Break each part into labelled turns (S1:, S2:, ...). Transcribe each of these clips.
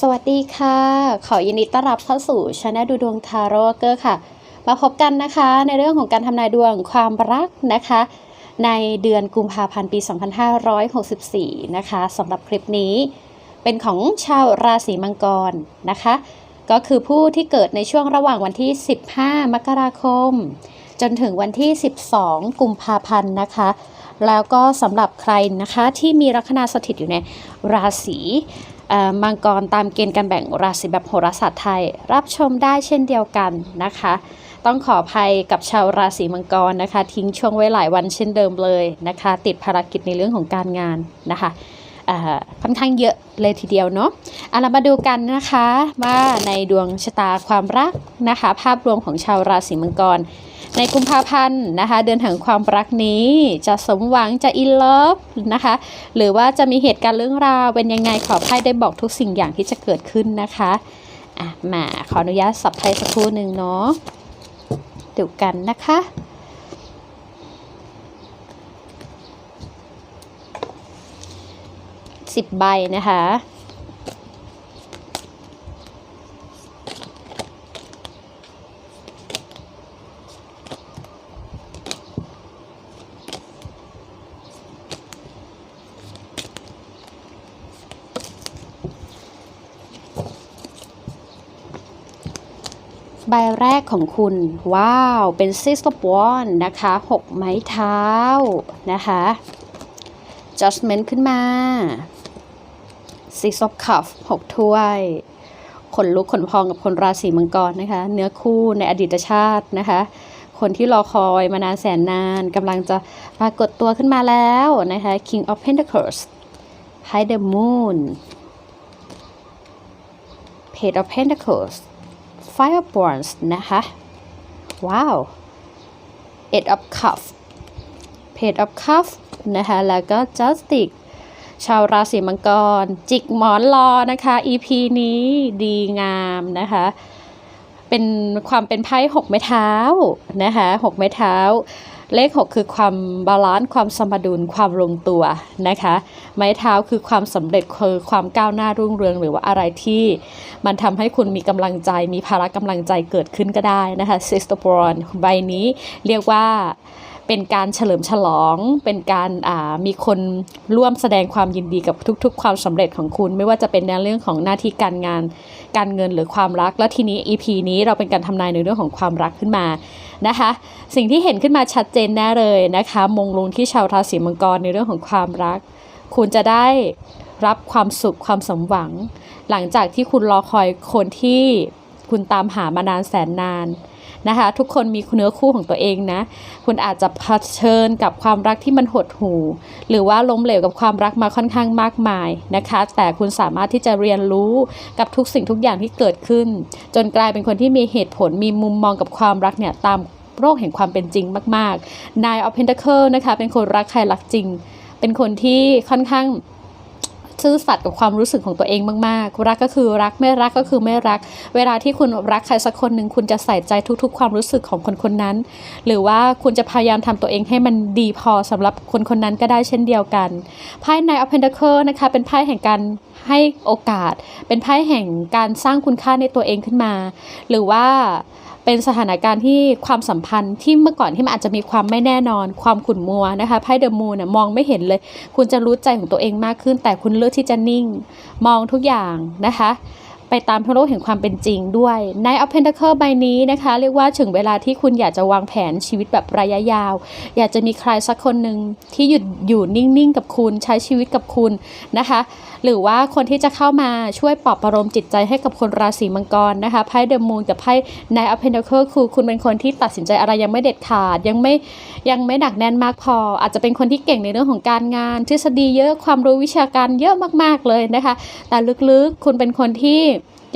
S1: สวัสดีค่ะ ขอยินดีต้อนรับเข้าสู่ช anel ดูดวงทาโร่เกอร์ค่ะ มาพบกันนะคะในเรื่องของการทำนายดวงความรักนะคะ ในเดือนกุมภาพันธ์ปี 2564 นะคะสำหรับคลิปนี้ เป็นของชาวราศีมังกรนะคะ ก็คือผู้ที่เกิดในช่วงระหว่างวันที่ 15 มกราคม จนถึงวันที่ 12 กุมภาพันธ์นะคะแล้วก็สำหรับใครนะคะที่มีลัคนาสถิตอยู่ในราศี มังกรตามเกณฑ์การแบ่งราศีแบบโหราศาสตร์ไทย รับชมได้เช่นเดียวกันนะคะ ต้องขออภัยกับชาวราศีมังกรนะคะ ทิ้งช่วงไว้หลายวันเช่นเดิมเลยนะคะ ติดภารกิจในเรื่องของการงานนะคะค่อนข้างเยอะเลยทีเดียวเนาะเอาเรามาดูกันนะคะว่าในดวงชะตาความรักนะคะ ภาพรวมของชาวราศีมังกร ในกุมภาพันธ์นะคะ เดือนแห่งความรักนี้จะสมหวังจะอินเลิฟนะคะ หรือว่าจะมีเหตุการณ์เรื่องราวเป็นยังไงขอไพ่ได้บอกทุกสิ่งอย่างที่จะเกิดขึ้นนะคะอะมาขออนุญาตสับไพ่สักครู่หนึ่งเนาะดูกันนะคะสิบใบนะคะ ใบแรกของคุณ ว้าว เป็น Six of Wands นะคะหกไม้เท้า นะคะ Judgment ขึ้นมา Six of Cups หกถ้วยขนลุกขนพองกับคนราศีมังกรนะคะ เนื้อคู่ในอดีตชาตินะคะ คนที่รอคอยมานานแสนนานกำลังจะปรากฏตัวขึ้นมาแล้วนะคะ King of Pentacles High the Moon Page of Pentacles Fireborns นะคะ ว้าว Eight of Cups Page of Cups นะคะ แล้วก็ Justice ชาวราศีมังกร จิกหมอนรอนะคะ EP นี้ดีงามนะคะ เป็นความเป็นไพ่หกไม้เท้านะคะหกไม้เท้า เลข 6 คือความบาลานซ์ความสมดุลความลงตัวนะคะ ไม้เท้าคือความสำเร็จคือความก้าวหน้ารุ่งเรืองหรือว่าอะไรที่ มันทำให้คุณมีกำลังใจ มีพละกำลังใจเกิดขึ้นก็ได้นะคะ Sister b r o n ใบนี้เรียกว่าเป็นการเฉลิมฉลอง เป็นการามีคนร่วมแสดงความยินดีกับทุก ๆ ความสำเร็จของคุณ ไม่ว่าจะเป็นในเรื่องของหน้าที่การงาน การเงินหรือความรัก แล้วทีนี้ EP นี้เราเป็นการทำนายในเรื่องของความรักขึ้นมา นะคะ สิ่งที่เห็นขึ้นมาชัดเจนแน่เลยนะคะ มงลงที่ชาวราศีมังกรในเรื่องของความรัก คุณจะได้รับความสุขความสมหวัง หลังจากที่คุณรอคอยคนที่คุณตามหามานานแสนนานน นะคะ ทุกคนมีเนื้อคู่ของตัวเองนะ คุณอาจจะเผชิญกับความรักที่มันหดหู่หรือว่าล้มเหลวกับความรักมาค่อนข้างมากมายนะคะ แต่คุณสามารถที่จะเรียนรู้กับทุกสิ่งทุกอย่างที่เกิดขึ้น จนกลายเป็นคนที่มีเหตุผลมีมุมมองกับความรักเนี่ยตามโรคแห่งความเป็นจริงมากๆ Nine of Pentacles นะคะเป็นคนรักใครรักจริง เป็นคนที่ค่อนข้าง ซื่อสัตย์กับความรู้สึกของตัวเองมากๆ รักก็คือรักไม่รักก็คือไม่รัก เวลาที่คุณรักใครสักคนหนึ่งคุณจะใส่ใจทุก ๆ ความรู้สึกของคนคนนั้น หรือว่าคุณจะพยายามทำตัวเองให้มันดีพอสำหรับคนคนนั้นก็ได้เช่นเดียวกันไพ่ใน of Pentacle นะคะเป็นไพ่แห่งการให้โอกาส เป็นไพ่แห่งการสร้างคุณค่าในตัวเองขึ้นมา หรือว่า เป็นสถานการณ์ที่ความสัมพันธ์ที่เมื่อก่อนที่มันอาจจะมีความไม่แน่นอน ความขุ่นมัวนะคะไพ่เดอะมูนมองไม่เห็นเลย คุณจะรู้ใจของตัวเองมากขึ้น แต่คุณเลือกที่จะนิ่ง มองทุกอย่างนะคะไปตามโลกแห่งความเป็นจริงด้วยใน of Pentacle ใบนี้นะคะ เรียกว่าถึงเวลาที่คุณอยากจะวางแผนชีวิตแบบระยะยาว อยากจะมีใครสักคนหนึ่งที่หยุดอยู่นิ่งๆกับคุณใช้ชีวิตกับคุณนะคะ หรือว่าคนที่จะเข้ามาช่วยปลอบประโลมจิตใจให้กับคนราศีมังกรนะคะไพ่เดอะมูนกับไพ่ในอ of Pentacle คือคุณเป็นคนที่ตัดสินใจอะไรยังไม่เด็ดขาด ยังไม่ยังไม่หนักแน่นมากพอ อาจจะเป็นคนที่เก่งในเรื่องของการงาน ทฤษฎีเยอะความรู้วิชาการเยอะมากๆเลยนะคะ แต่ลึกๆคุณเป็นคนที่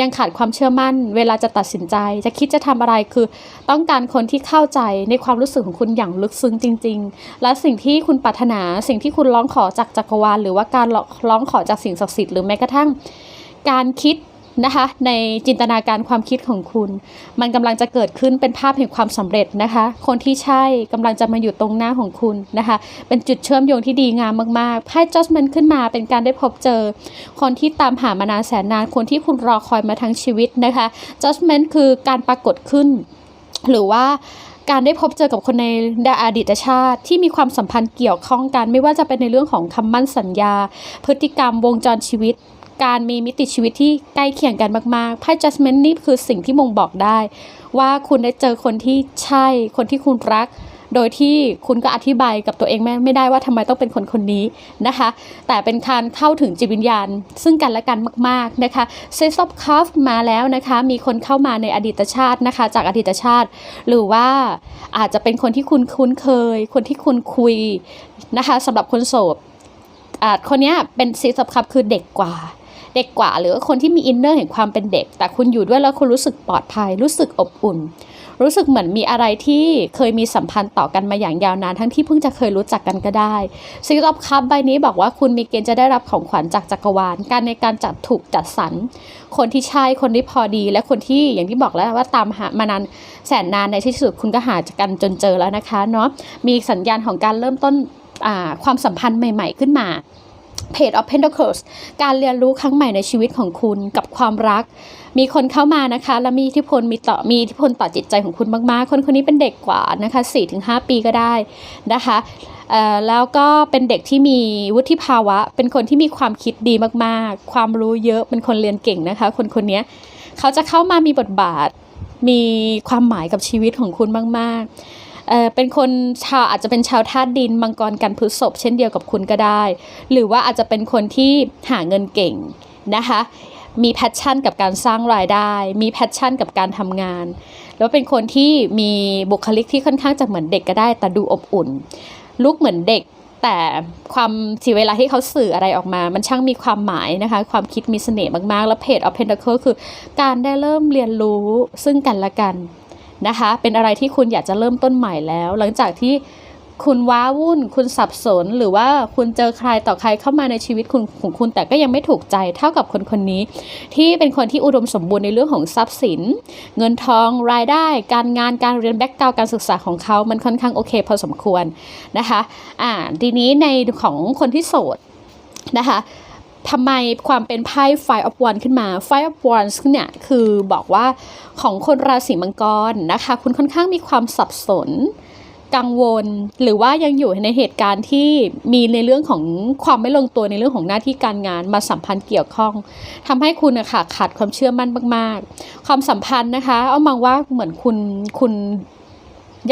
S1: ยังขาดความเชื่อมั่น เวลาจะตัดสินใจ จะคิดจะทำอะไรคือ ต้องการคนที่เข้าใจในความรู้สึกของคุณอย่างลึกซึ้งจริง ๆ และสิ่งที่คุณปรารถนา สิ่งที่คุณร้องขอจากจักรวาลหรือว่าการร้องขอจากสิ่งศักดิ์สิทธิ์หรือแม้กระทั่ง การคิด นะคะในจินตนาการความคิดของคุณ มันกำลังจะเกิดขึ้นเป็นภาพแห่งความสำเร็จนะคะ คนที่ใช่กำลังจะมาอยู่ตรงหน้าของคุณนะคะ เป็นจุดเชื่อมโยงที่ดีงามมากๆไพ่ Judgment ขึ้นมาเป็นการได้พบเจอ คนที่ตามหามานานแสนนานคนที่คุณรอคอยมาทั้งชีวิตนะคะ Judgment คือการปรากฏขึ้น หรือว่าการได้พบเจอกับคนในอดีตชาติที่มีความสัมพันธ์เกี่ยวข้องกัน ไม่ว่าจะเป็นในเรื่องของคำมั่นสัญญา พฤติกรรมวงจรชีวิต การมีมิติชีวิตที่ใกล้เคียงกันมากๆไพ่ Judgment นี่คือสิ่งที่มงบอกได้ ว่าคุณได้เจอคนที่ใช่ คนที่คุณรัก โดยที่คุณก็อธิบายกับตัวเองไม่ไม่ได้ว่าทำไมต้องเป็นคนคนนี้นะคะ แต่เป็นการเข้าถึงจิตวิญญาณ ซึ่งกันและกันมาก ๆนะคะ s a c e of Cup มาแล้วนะคะ มีคนเข้ามาในอดีตชาตินะคะ จากอดีตชาติ หรือว่าอาจจะเป็นคนที่คุณคุ้นเคย คนที่คุณคุยนะคะสำหรับคนโสดอ่าคนนี้เป็น Six of Cup คือเด็กกว่า เด็กกว่าหรือว่าคนที่มีอินเนอร์แห่งความเป็นเด็ก แต่คุณอยู่ด้วยแล้วคุณรู้สึกปลอดภัย รู้สึกอบอุ่น รู้สึกเหมือนมีอะไรที่เคยมีสัมพันธ์ต่อกันมาอย่างยาวนานทั้งที่เพิ่งจะเคยรู้จักกันก็ได้ซิกอ of คัพใบนี้บอกว่าคุณมีเกณฑ์จะได้รับของขวัญจากจักรวาล การในการจัดถูกจัดสรร คนที่ใช่คนที่พอดี และคนที่อย่างที่บอกแล้วว่าตามหามานานแสนนานในที่สุดคุณก็หาจากกันจนเจอแล้วนะคะเนาะมีสัญญาณของการเริ่มต้นความสัมพันธ์ใหม่ ๆ ขึ้นมา Page of Pentacles การเรียนรู้ครั้งใหม่ในชีวิตของคุณกับความรัก มีคนเข้ามานะคะ และมีอิทธิพลมีต่อมีอิทธิพลต่อจิตใจของคุณมากๆ คนคนนี้เป็นเด็กกว่านะคะ4-5 ปีก็ได้นะคะแล้วก็เป็นเด็กที่มีวุฒิภาวะ เป็นคนที่มีความคิดดีมากๆ ความรู้เยอะเป็นคนเรียนเก่งนะคะ คนคนนี้เขาจะเข้ามามีบทบาท มีความหมายกับชีวิตของคุณมาก ๆ เป็นคนชาวอาจจะเป็นชาวธาตุดินมังกรกันพฤษภเช่นเดียวกับคุณก็ได้ หรือว่าอาจจะเป็นคนที่หาเงินเก่งนะคะมีแพชชั่นกับการสร้างรายได้ มีแพชชั่นกับการทำงาน แล้วเป็นคนที่มีบุคลิกที่ค่อนข้างจะเหมือนเด็กก็ได้ แต่ดูอบอุ่น ลุกเหมือนเด็ก แต่ความสีเวลาที่เขาสื่ออะไรออกมา มันช่างมีความหมายนะคะ ความคิดมีเสน่ห์มากๆ แล้วเพจ of Pentacle คือ การได้เริ่มเรียนรู้ซึ่งกันและกัน นะคะ เป็นอะไรที่คุณอยากจะเริ่มต้นใหม่แล้ว หลังจากที่คุณว้าวุ่น คุณสับสน หรือว่าคุณเจอใครต่อใครเข้ามาในชีวิตคุณของคุณ แต่ก็ยังไม่ถูกใจเท่ากับคนคนนี้ ที่เป็นคนที่อุดมสมบูรณ์ในเรื่องของทรัพย์สิน เงินทองรายได้ การงานการเรียนแบ็กกราวการศึกษาของเขา มันค่อนข้างโอเค พอสมควรนะคะ อ่าทีนี้ในของคนที่โสดนะคะ ทำไมความเป็นไพ่ Five of Wands ขึ้นมา Five of Wands เนี่ยคือบอกว่าของคนราศีมังกรนะคะ คุณค่อนข้างมีความสับสนกังวลหรือว่ายังอยู่ในเหตุการณ์ที่มีในเรื่องของความไม่ลงตัวในเรื่องของหน้าที่การงานมาสัมพันธ์เกี่ยวข้องทำให้คุณอะค่ะขาดความเชื่อมั่นมาก ๆ ความสัมพันธ์นะคะ เอามองว่าเหมือนคุณคุณ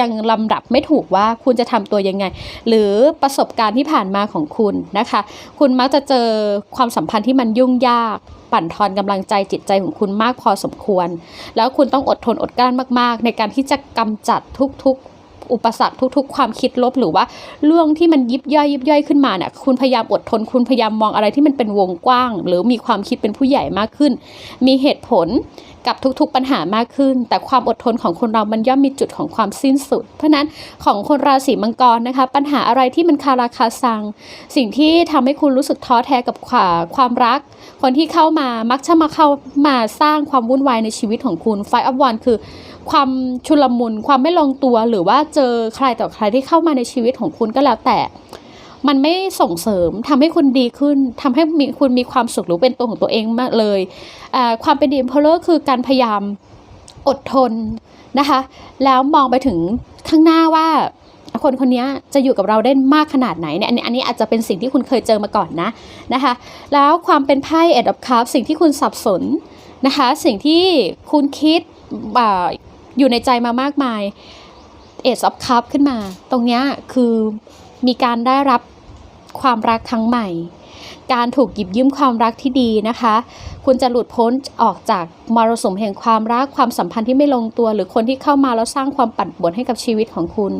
S1: ยังลำดับไม่ถูกว่าคุณจะทำตัวยังไง หรือประสบการณ์ที่ผ่านมาของคุณนะคะ คุณมักจะเจอความสัมพันธ์ที่มันยุ่งยาก ปั่นทอนกำลังใจจิตใจของคุณมากพอสมควร แล้วคุณต้องอดทนอดกลั้นมาก ๆ ในการที่จะกำจัดทุก ๆ อุปสรรคทุก ๆ ความคิดลบหรือว่าเรื่องที่มันยิบย่อยยิบย่อยขึ้นมาเนี่ยคุณพยายามอดทน คุณพยายามมองอะไรที่มันเป็นวงกว้าง หรือมีความคิดเป็นผู้ใหญ่มากขึ้น มีเหตุผล กับทุกๆปัญหามากขึ้น แต่ความอดทนของคนเรามันย่อมมีจุดของความสิ้นสุด เพราะนั้นของคนราศีมังกรนะคะ ปัญหาอะไรที่มันคาราคาซัง สิ่งที่ทำให้คุณรู้สึกท้อแท้กับควาความรัก คนที่เข้ามามักจะมาเข้ามาสร้างความวุ่นวายในชีวิตของคุณไฟอัพวันคือความชุลมุนความไม่ลงตัวหรือว่าเจอใครต่อใครที่เข้ามาในชีวิตของคุณก็แล้วแต่ มันไม่ส่งเสริมทำให้คุณดีขึ้นทำให้มีคุณมีความสุขหรือเป็นตัวของตัวเองมากเลยความเป็นดีมเพลเลอร์คือการพยายามอดทนนะคะ แล้วมองไปถึงข้างหน้าว่าคนคนนี้จะอยู่กับเราได้มากขนาดไหนเนี่ยอันนี้อันนี้อาจจะเป็นสิ่งที่คุณเคยเจอมาก่อนนะนะคะ แล้วความเป็นไพ่เอ็ดอ f คัพสิ่งที่คุณสับสนนะคะ สิ่งที่คุณคิดอยู่ในใจมามากมายเอ e อ f คัพขึ้นมา ตรงนี้คือ มีการได้รับความรักครั้งใหม่ การถูกหยิบยืมความรักที่ดีนะคะ คุณจะหลุดพ้นออกจากมรสุมแห่งความรักความสัมพันธ์ที่ไม่ลงตัว หรือคนที่เข้ามาแล้วสร้างความปั่นป่วนให้กับชีวิตของคุณ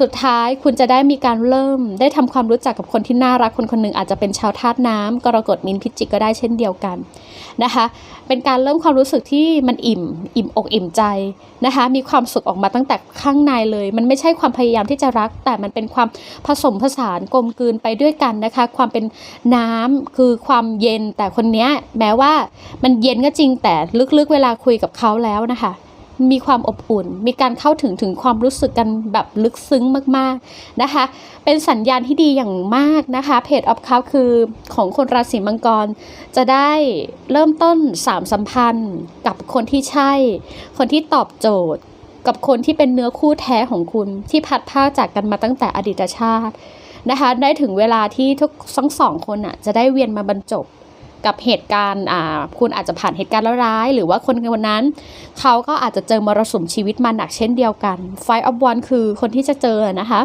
S1: สุดท้ายคุณจะได้มีการเริ่ม ได้ทำความรู้จักกับคนที่น่ารักคนคนหนึ่งอาจจะเป็นชาวธาตุน้ำกรกฎมินพิจิกก็ได้เช่นเดียวกันนะคะ เป็นการเริ่มความรู้สึกที่มันอิ่ม อิ่มอกอิ่มใจนะคะ มีความสุขออกมาตั้งแต่ข้างในเลย มันไม่ใช่ความพยายามที่จะรัก แต่มันเป็นความผสมผสานกลมกลืนไปด้วยกันนะคะ ความเป็นน้ำคือความเย็นแต่คนนี้แม้ว่ามันเย็นก็จริงแต่ลึกๆ เวลาคุยกับเขาแล้วนะคะ มีความอบอุ่น มีการเข้าถึงถึงความรู้สึกกันแบบลึกซึ้งมากๆนะคะ เป็นสัญญาณที่ดีอย่างมากนะคะเพจออฟคัพคือของคนราศีมังกร จะได้เริ่มต้นสามสัมพันธ์กับคนที่ใช่ คนที่ตอบโจทย์ กับคนที่เป็นเนื้อคู่แท้ของคุณที่พัดพราจากกันมาตั้งแต่อดีตชาตินะคะ ได้ถึงเวลาที่ทุกทั้งสองคนอะจะได้เวียนมาบรรจบ กับเหตุการณ์คุณอาจจะผ่านเหตุการณ์ร้าย หรือว่าคนคนนั้น เขาก็อาจจะเจอมรสุมชีวิตมาหนักเช่นเดียวกันไฟออฟวันคือคนที่จะเจอนะคะ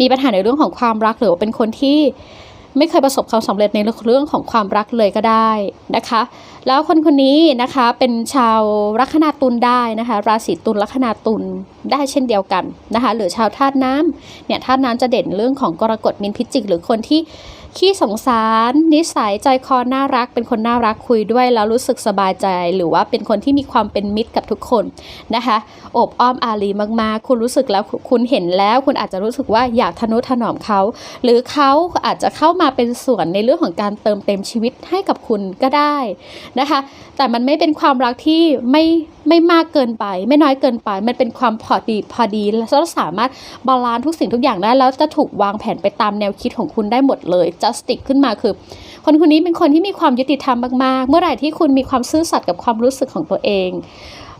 S1: มีปัญหาในเรื่องของความรักหรือว่าเป็นคนที่ไม่เคยประสบความสำเร็จในเรื่องของความรักเลยก็ได้นะคะ แล้วคนคนนี้นะคะเป็นชาวลัคนาตุลได้นะคะ ราศีตุลลัคนาตุลได้เช่นเดียวกันนะคะ หรือชาวธาตุน้ำเนี่ยธาตุน้ำจะเด่นเรื่องของกรกฎมินพิจิก หรือคนที่ ขี้สงสารนิสัยใจคอน่ารัก เป็นคนน่ารักคุยด้วยแล้วรู้สึกสบายใจ หรือว่าเป็นคนที่มีความเป็นมิตรกับทุกคนนะคะอบอ้อมอารีมากๆ คุณรู้สึกแล้วคุณเห็นแล้ว คุณอาจจะรู้สึกว่าอยากทนุถนอมเขา หรือเขาอาจจะเข้ามาเป็นส่วนในเรื่องของการเติมเต็มชีวิตให้กับคุณก็ได้นะคะ แต่มันไม่เป็นความรักที่ไม่ไม่มากเกินไป ไม่น้อยเกินไป มันเป็นความพอดีพอดีแล้วสามารถบาลานซ์ทุกสิ่งทุกอย่างได้แล้วจะถูกวางแผนไปตามแนวคิดของคุณได้หมดเลย just ขึ้นมาคือ คนคนนี้เป็นคนที่มีความยุติธรรมมากๆ เมื่อไหร่ที่คุณมีความซื่อสัตย์กับความรู้สึกของตัวเอง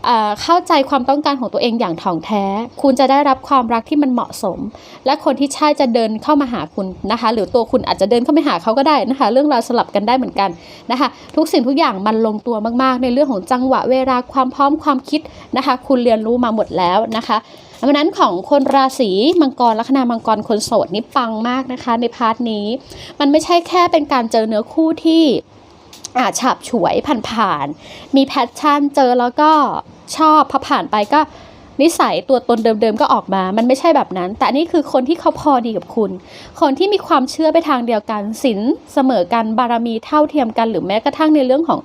S1: เอ่อเข้าใจความต้องการของตัวเองอย่างถ่องแท้ คุณจะได้รับความรักที่มันเหมาะสม และคนที่ใช่จะเดินเข้ามาหาคุณนะคะ หรือตัวคุณอาจจะเดินเข้าไปหาเขาก็ได้นะคะ เรื่องราวสลับกันได้เหมือนกันนะคะ ทุกสิ่งทุกอย่างมันลงตัวมากๆ ในเรื่องของจังหวะเวลาความพร้อมความคิดนะคะ คุณเรียนรู้มาหมดแล้วนะคะ เพราะนั้นของคนราศีมังกรลัคนามังกรคนโสดนี่ปังมากนะคะ ในพาร์ทนี้ มันไม่ใช่แค่เป็นการเจอเนื้อคู่ที่อาฉาบฉวยผ่านๆ มีแพชชั่นเจอแล้วก็ชอบพอผ่านไปก็นิสัยตัวตนเดิมๆก็ออกมา มันไม่ใช่แบบนั้น แต่นนี่คือคนที่เขาพอดีกับคุณ คนที่มีความเชื่อไปทางเดียวกันศีลเสมอกัน บารมีเท่าเทียมกัน หรือแม้กระทั่งในเรื่องของ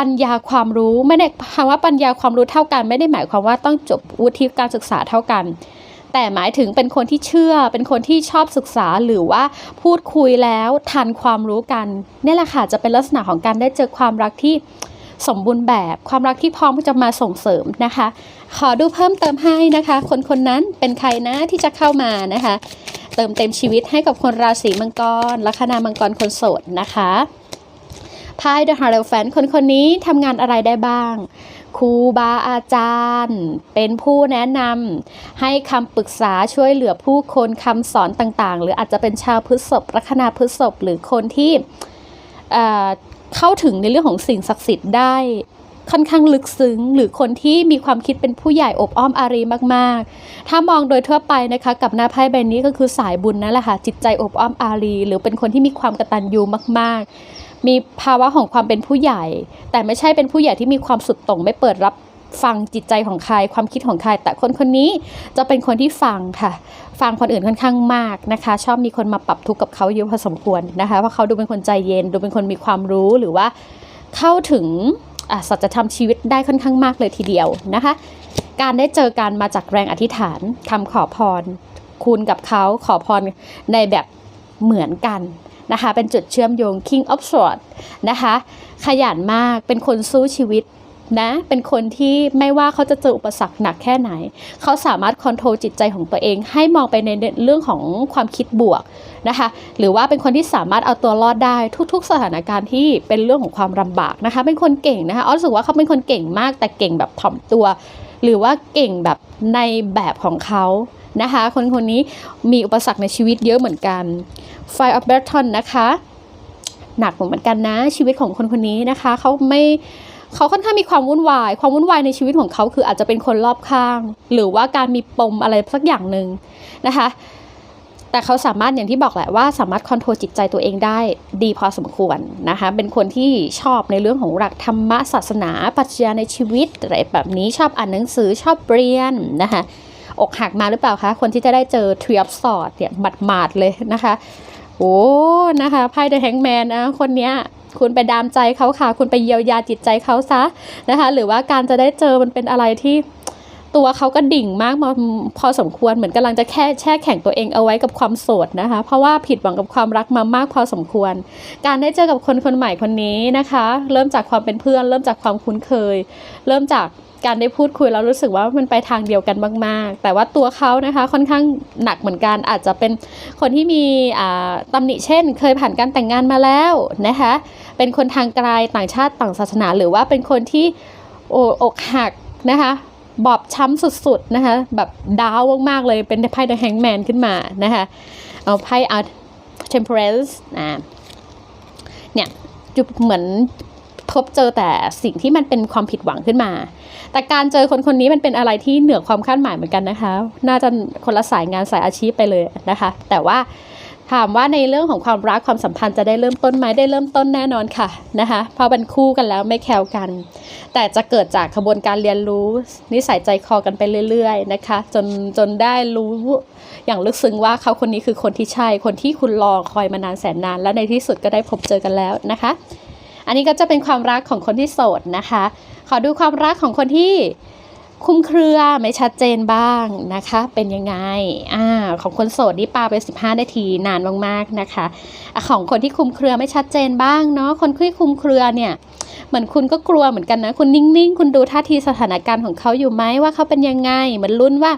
S1: ปัญญาความรู้ไม่ได้คำว่าปัญญาความรู้เท่ากัน ไม่ได้หมายความว่าต้องจบวุฒิการศึกษาเท่ากัน แต่หมายถึงเป็นคนที่เชื่อ เป็นคนที่ชอบศึกษาหรือว่าพูดคุยแล้วทันความรู้กันนี่แหละค่ะจะเป็นลักษณะของการได้เจอความรักที่สมบูรณ์แบบความรักที่พร้อมจะมาส่งเสริมนะคะ ขอดูเพิ่มเติมให้นะคะ คนคนนั้นเป็นใครนะที่จะเข้ามานะคะ เติมเต็มชีวิตให้กับคนราศีมังกรลัคนามังกรคนโสดนะคะ ไพ่ The Hierophant แฟนคนคนนี้ทำงานอะไรได้บ้างครูบาอาจารย์ เป็นผู้แนะนำให้คำปรึกษาช่วยเหลือผู้คนคำสอนต่างๆ หรืออาจจะเป็นชาวพฤษภลัคนาพฤษภหรือคนที่เอ่อเข้าถึงในเรื่องของสิ่งศักดิ์สิทธิ์ได้ค่อนข้างลึกซึ้ง หรือคนที่มีความคิดเป็นผู้ใหญ่อบอ้อมอารีมาก ๆ ถ้ามองโดยทั่วไปนะคะกับหน้าไพ่ใบนี้ก็คือสายบุญนั่นแหละค่ะจิตใจอบอ้อมอารี หรือเป็นคนที่มีความกตัญญูมาก ๆ มีภาวะของความเป็นผู้ใหญ่ แต่ไม่ใช่เป็นผู้ใหญ่ที่มีความสุดต่งไม่เปิดรับฟังจิตใจของใครความคิดของใคร แต่คนคนนี้จะเป็นคนที่ฟังค่ะ ฟังคนอื่นค่อนข้างมากนะคะ ชอบมีคนมาปรับทุกข์กับเขาเยอะพอสมควรนะคะเพราะเขาดูเป็นคนใจเย็น ดูเป็นคนมีความรู้หรือว่าเข้าถึงอะสัจธรรมชีวิตได้ค่อนข้างมากเลยทีเดียวนะคะ การได้เจอกันมาจากแรงอธิษฐานคำขอพร คุณกับเขาขอพรในแบบเหมือนกัน นะคะ เป็นจุดเชื่อมโยง King of Swords นะคะ ขยันมากเป็นคนสู้ชีวิตนะ เป็นคนที่ไม่ว่าเขาจะเจออุปสรรคหนักแค่ไหน เขาสามารถคอนโทรลจิตใจของตัวเอง ให้มองไปในเรื่องของความคิดบวกนะคะ หรือว่าเป็นคนที่สามารถเอาตัวรอดได้ทุก ๆ สถานการณ์ที่เป็นเรื่องของความลำบากนะคะ เป็นคนเก่งนะคะอ้อรู้สึกว่าเขาเป็นคนเก่งมาก แต่เก่งแบบถ่อมตัว หรือว่าเก่งแบบในแบบของเขา นะคะ คนคนนี้มีอุปสรรคในชีวิตเยอะเหมือนกัน Fire of Baton นะคะหนักเหมือนกันนะชีวิตของคนคนนี้นะคะเขาไม่เขาค่อนข้างมีความวุ่นวาย ความวุ่นวายในชีวิตของเขาคืออาจจะเป็นคนรอบข้าง หรือว่าการมีปมอะไรสักอย่างหนึ่งนะคะ แต่เขาสามารถอย่างที่บอกแหละว่าสามารถคอนโทรลจิตใจตัวเองได้ดีพอสมควรนะคะ เป็นคนที่ชอบในเรื่องของหลักธรรมะศาสนาปรัชญาในชีวิตอะไรแบบนี้ชอบอ่านหนังสือชอบเรียนนะคะ อกหักมาหรือเปล่าคะ คนที่จะได้เจอทรีออฟสอดเนี่ยหมาดๆเลยนะคะโอ้นะคะไพ่เดอะแฮงแมนนะคนเนี้ยคุณไปดามใจเขาค่ะ คุณไปเยียวยาจิตใจเขาซะนะคะ หรือว่าการจะได้เจอมันเป็นอะไรที่ตัวเขาก็ดิ่งมากมพอสมควรเหมือนกำลังจะแค่แช่แข็งตัวเองเอาไว้กับความโสดนะคะ เพราะว่าผิดหวังกับความรักมามากพอสมควร การได้เจอกับคนคนใหม่คนนี้นะคะ เริ่มจากความเป็นเพื่อน เริ่มจากความคุ้นเคย เริ่มจาก การได้พูดคุยแล้วรู้สึกว่ามันไปทางเดียวกันมาก ๆ แต่ว่าตัวเขานะคะค่อนข้างหนักเหมือนกันอาจจะเป็นคนที่มีอ่าตำหนิเช่น เคยผ่านการแต่งงานมาแล้วนะคะเป็นคนทางไกลต่างชาติต่างศาสนา หรือว่าเป็นคนที่โออกหักนะคะบอบช้ำสุดๆนะคะแบบดาวมากๆเลยเป็นไพ่ The Hangman ขึ้นมานะคะเอาไพ่ Art Temperance นะเนี่ยจุดเหมือนพบเจอแต่สิ่งที่มันเป็นความผิดหวังขึ้นมา แต่การเจอคนคนนี้มันเป็นอะไรที่เหนือความคาดหมายเหมือนกันนะคะ น่าจะคนละสายงานสายอาชีพไปเลยนะคะ แต่ว่าถามว่าในเรื่องของความรักความสัมพันธ์จะได้เริ่มต้นไหมได้เริ่มต้นแน่นอนค่ะนะคะเพราะเป็นคู่กันแล้วไม่แคล้วกัน แต่จะเกิดจากขบวนการเรียนรู้ นิสัยใจคอกันไปเรื่อย ๆ นะคะ จนจนได้รู้อย่างลึกซึ้งว่าเขาคนนี้คือคนที่ใช่คนที่คุณรอคอยมานานแสนนาน และในที่สุดก็ได้พบเจอกันแล้วนะคะ อันนี้ก็จะเป็นความรักของคนที่โสดนะคะ ขอดูความรักของคนที่คลุมเครือไม่ชัดเจนบ้างนะคะ เป็นยังไงอ่าของคนโสดนี่ปาไป 15 นาทีนานมากๆนะคะ ของคนที่คลุมเครือไม่ชัดเจนบ้างเนาะคนที่คลุมเครือเนี่ยเหมือนคุณก็กลัวเหมือนกันนะคุณนิ่งๆ คุณดูท่าทีสถานการณ์ของเขาอยู่ไหมว่าเขาเป็นยังไงเหมือนลุ้นว่า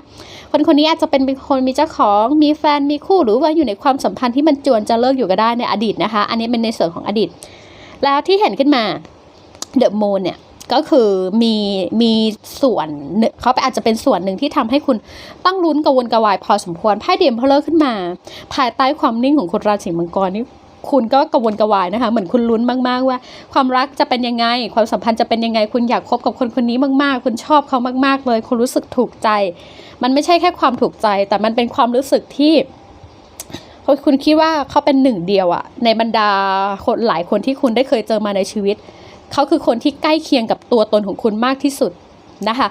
S1: คนคนนี้อาจจะเป็นคนมีเจ้าของมีแฟนมีคู่หรือว่าอยู่ในความสัมพันธ์ที่มันจวนจะเลิกอยู่ก็ได้ในอดีตนะคะ อันนี้เป็นในส่วนของอดีต แล้วที่เห็นขึ้นมาเดอะมูนเนี่ยก็คือมีมีส่วนเขาไปอาจจะเป็นส่วนหนึ่งที่ทำให้คุณต้องลุ้นกระวนกระวายพอสมควรไพ่เดียมเพลเลอร์ขึ้นมา ภายใต้ความนิ่งของคนราศีมังกรนี่คุณก็กระวนกระวายนะคะ เหมือนคุณลุ้นมาก ๆ ว่า ความรักจะเป็นยังไง ความสัมพันธ์จะเป็นยังไง คุณอยากคบกับคนคนนี้มาก ๆ คุณชอบเขามาก ๆ เลย คุณรู้สึกถูกใจ มันไม่ใช่แค่ความถูกใจ แต่มันเป็นความรู้สึกที่ คุณคิดว่าเขาเป็นหนึ่งเดียวอะในบรรดาคนหลายคนที่คุณได้เคยเจอมาในชีวิต เขาคือคนที่ใกล้เคียงกับตัวตนของคุณมากที่สุดนะคะ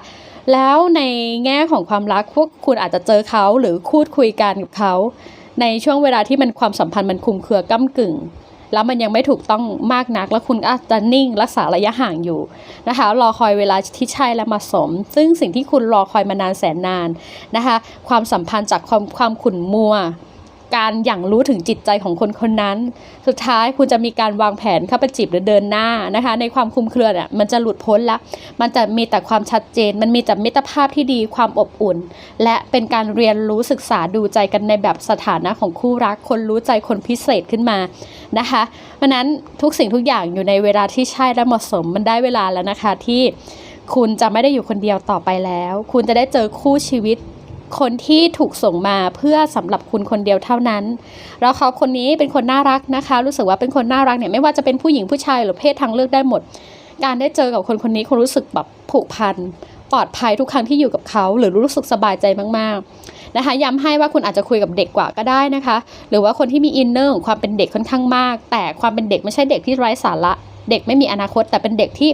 S1: แล้วในแง่ของความรักพวกคุณอาจจะเจอเขาหรือพูดคุยกันกับเขา ในช่วงเวลาที่มันความสัมพันธ์มันคุมเครือก้ากึ่ง แล้วมันยังไม่ถูกต้องมากนัก แล้วคุณอาจจะนิ่งรักษาระยะห่างอยู่นะคะรอคอยเวลาที่ใช่และมาสม ซึ่งสิ่งที่คุณรอคอยมานานแสนนานนะคะความสัมพันธ์จากความความขุ่นมัว การอย่างรู้ถึงจิตใจของคนคนนั้น สุดท้ายคุณจะมีการวางแผนเข้าไปจีบหรือเดินหน้านะคะ ในความคุมเครือเนี่ยมันจะหลุดพ้นละมันจะมีแต่ความชัดเจน มันมีแต่มิตรภาพที่ดีความอบอุ่น และเป็นการเรียนรู้ศึกษาดูใจกันในแบบสถานะของคู่รัก คนรู้ใจคนพิเศษขึ้นมานะคะเพราะนั้นทุกสิ่งทุกอย่างอยู่ในเวลาที่ใช่และเหมาะสมมันได้เวลาแล้วนะคะที่คุณจะไม่ได้อยู่คนเดียวต่อไปแล้ว คุณจะได้เจอคู่ชีวิต คนที่ถูกส่งมาเพื่อสำหรับคุณคนเดียวเท่านั้น แล้วเขาคนนี้เป็นคนน่ารักนะคะ รู้สึกว่าเป็นคนน่ารักเนี่ยไม่ว่าจะเป็นผู้หญิงผู้ชายหรือเพศทางเลือกได้หมด การได้เจอกับคนคนนี้คุณรู้สึกแบบผูกพันปลอดภัยทุกครั้งที่อยู่กับเขาหรือรู้สึกสบายใจมากๆนะคะย้ำให้ว่าคุณอาจจะคุยกับเด็กกว่าก็ได้นะคะ หรือว่าคนที่มีอินเนอร์ของความเป็นเด็กค่อนข้างมาก แต่ความเป็นเด็กไม่ใช่เด็กที่ไร้สาระ เด็กไม่มีอนาคต แต่เป็นเด็กที่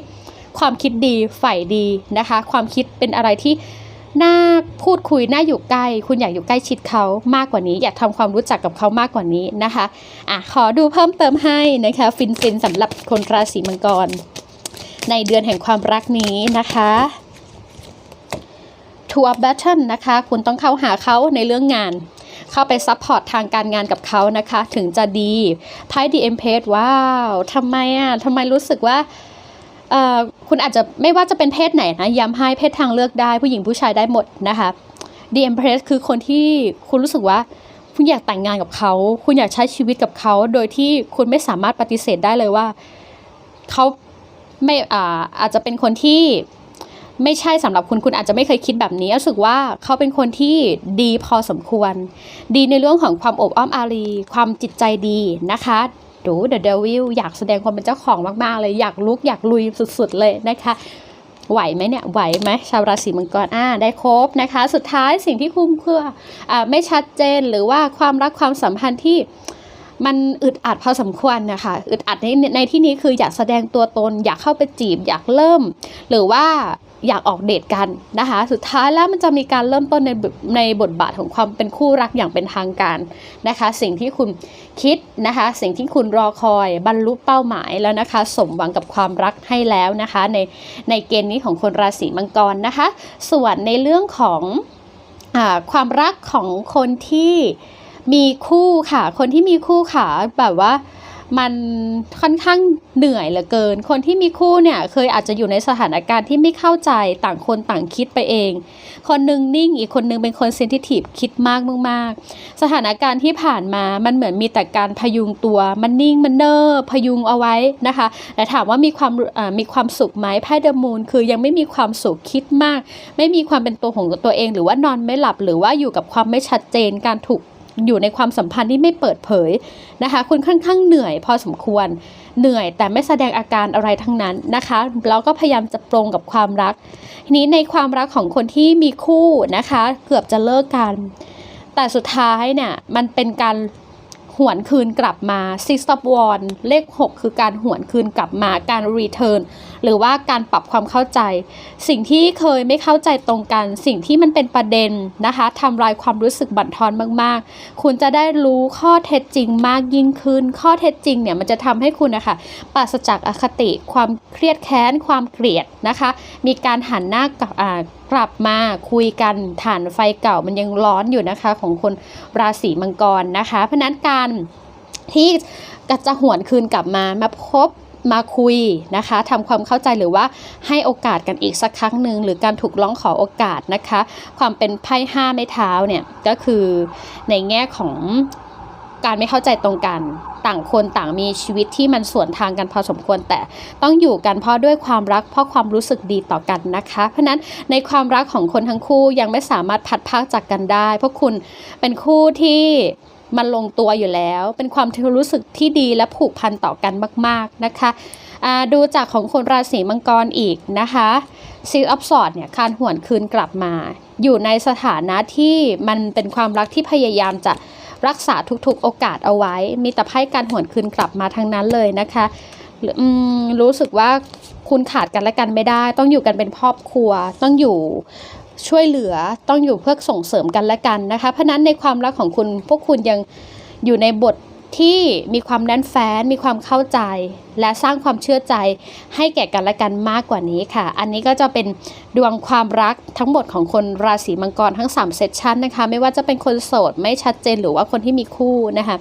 S1: ความคิดดีใฝ่ดีนะคะ ความคิดเป็นอะไรที่ น่าพูดคุยน่าอยู่ใกล้ คุณอยากอยู่ใกล้ชิดเขามากกว่านี้ อยากทำความรู้จักกับเขามากกว่านี้นะคะอะขอดูเพิ่มเติมให้นะคะ ฟินฟินสำหรับคนราศีมังกร ในเดือนแห่งความรักนี้นะคะ Two of Battle นะคะ คุณต้องเข้าหาเขาในเรื่องงานเข้าไปซัพพอร์ตทางการงานกับเขานะคะ ถึงจะดีไพ่ The Empress ว้าวทำไมอะทำไมรู้สึกว่า คุณอาจจะไม่ว่าจะเป็นเพศไหนนะย้ำให้เพศทางเลือกได้ผู้หญิงผู้ชายได้หมดนะคะ The Empress คือคนที่คุณรู้สึกว่าคุณอยากแต่งงานกับเขา คุณอยากใช้ชีวิตกับเขา โดยที่คุณไม่สามารถปฏิเสธได้เลยว่าเขาไม่อ่าอาจจะเป็นคนที่ไม่ใช่สำหรับคุณคุณอาจจะไม่เคยคิดแบบนี้รู้สึกว่าเขาเป็นคนที่ดีพอสมควร ดีในเรื่องของความอบอ้อมอารี ความจิตใจดีนะคะ ดู The Devil อยากแสดงความเป็นเจ้าของมาก ๆ เลยอยากลุกอยากลุยสุด ๆ เลยนะคะไหวไหมเนี่ยไหวไหมชาวราศีมังกรอ่าได้ครบนะคะ สุดท้ายสิ่งที่คุ้มเครืออ่าไม่ชัดเจนหรือว่าความรักความสัมพันธ์ที่มันอึดอัดพอสมควรนะคะอึดอัดในในที่นี้คืออยากแสดงตัวตน อยากเข้าไปจีบอยากเริ่ม หรือว่า อยากออกเดทกันนะคะ สุดท้ายแล้วมันจะมีการเริ่มต้นในในบทบาทของความเป็นคู่รักอย่างเป็นทางการนะคะ สิ่งที่คุณคิดนะคะ สิ่งที่คุณรอคอยบรรลุเป้าหมายแล้วนะคะ สมหวังกับความรักให้แล้วนะคะ ในในเกณฑ์นี้ของคนราศีมังกรนะคะ ส่วนในเรื่องของอความรักของคนที่มีคู่ค่ะ คนที่มีคู่ค่ะแบบว่า มันค่อนข้างเหนื่อยเหลือเกิน คนที่มีคู่เนี่ยเคยอาจจะอยู่ในสถานการณ์ที่ไม่เข้าใจต่างคนต่างคิดไปเอง คนนึงนิ่งอีกคนนึงเป็นคนเซนซิทีฟคิดมากมากๆสถานการณ์ที่ผ่านมามันเหมือนมีแต่การพยุงตัวมันนิ่งมันเนอร์พยุงเอาไว้นะคะแต่ถามว่ามีความมีความสุขไหมไพ่เดมูนคือยังไม่มีความสุขคิดมาก ไม่มีความเป็นตัวของตัวเอง หรือว่านอนไม่หลับหรือว่าอยู่กับความไม่ชัดเจนการถูก อยู่ในความสัมพันธ์ที่ไม่เปิดเผยนะคะ คุณค่อนข้างเหนื่อยพอสมควร เหนื่อยแต่ไม่แสดงอาการอะไรทั้งนั้นนะคะแล้วก็พยายามจะปรงกับความรัก ทีนี้ในความรักของคนที่มีคู่นะคะ เกือบจะเลิกกัน แต่สุดท้ายเนี่ยมันเป็นการหวนคืนกลับมา six of w a n d เลข 6 คือการหวนคืนกลับมาการ return หรือว่าการปรับความเข้าใจ สิ่งที่เคยไม่เข้าใจตรงกัน สิ่งที่มันเป็นประเด็นนะคะทำลายความรู้สึกบั่นทอนมาก ๆ คุณจะได้รู้ข้อเท็จจริงมากยิ่งขึ้น ข้อเท็จจริงเนี่ยมันจะทำให้คุณนะคะปราศจากอคติ ความเครียดแค้น ความเกลียดนะคะ มีการหันหน้ากลับกลับมาคุยกันฐานไฟเก่ามันยังร้อนอยู่นะคะของคนราศีมังกรนะคะ เพราะนั้นการที่จะหวนคืนกลับมามาพบ มาคุยนะคะทำความเข้าใจหรือว่าให้โอกาสกันอีกสักครั้งหนึ่งหรือการถูกร้องขอโอกาสนะคะ ความเป็นไพ่ห้าไม้เท้าเนี่ยก็คือในแง่ของการไม่เข้าใจตรงกัน ต่างคนต่างมีชีวิตที่มันสวนทางกันพอสมควร แต่ต้องอยู่กันเพราะด้วยความรักเพราะความรู้สึกดีต่อกันนะคะ เพราะนั้นในความรักของคนทั้งคู่ยังไม่สามารถพัดพากจากกันได้เพราะคุณเป็นคู่ที่ มันลงตัวอยู่แล้ว เป็นความที่รู้สึกที่ดีและผูกพันต่อกันมาก ๆนะคะดูจากของคนราศีมังกรอีกนะคะซีออฟสอดเนี่ยการหวนคืนกลับมา อยู่ในสถานะที่มันเป็นความรักที่พยายามจะรักษาทุกๆโอกาสเอาไว้ มีแต่ไพ่การหวนคืนกลับมาทั้งนั้นเลยนะคะรู้สึกว่าคุณขาดกันและกันไม่ได้ ต้องอยู่กันเป็นครอบครัว ต้องอยู่ ช่วยเหลือต้องอยู่เพื่อส่งเสริมกันและกันนะคะเพราะนั้นในความรักของคุณพวกคุณยังอยู่ในบทที่มีความแน่นแฟ้นมีความเข้าใจ และสร้างความเชื่อใจให้แก่กันและกันมากกว่านี้ค่ะ อันนี้ก็จะเป็นดวงความรักทั้งหมดของคนราศีมังกรทั้ง3เซสชันนะคะ ไม่ว่าจะเป็นคนโสดไม่ชัดเจนหรือว่าคนที่มีคู่นะคะ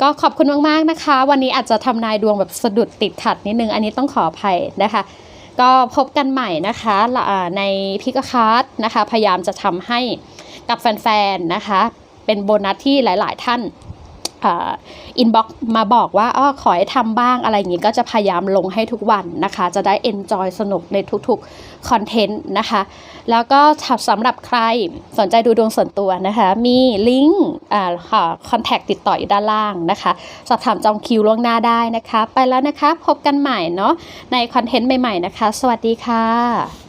S1: ก็ขอบคุณมากๆนะคะ วันนี้อาจจะทำนายดวงแบบสะดุดติดขัดนิดนึง อันนี้ต้องขออภัยนะคะ ก็พบกันใหม่นะคะในพิกคาร์ดนะคะ พยายามจะทำให้กับแฟนๆนะคะ เป็นโบนัสที่หลาย ๆ ท่าน อินบ็อกมาบอกว่าอ้อขอให้ทำบ้างอะไรอย่างงี้ก็จะพยายามลงให้ทุกวันนะคะ จะได้ enjoy สนุกในทุกๆคอนเทนต์นะคะ แล้วก็สำหรับใครสนใจดูดวงส่วนตัวนะคะ มีลิงก์อ่าค่ะคอนแทคติดต่ออยู่ด้านล่างนะคะ สอบถามจองคิวล่วงหน้าได้นะคะ ไปแล้วนะคะ พบกันใหม่เนาะในคอนเทนต์ใหม่ๆนะคะ สวัสดีค่ะ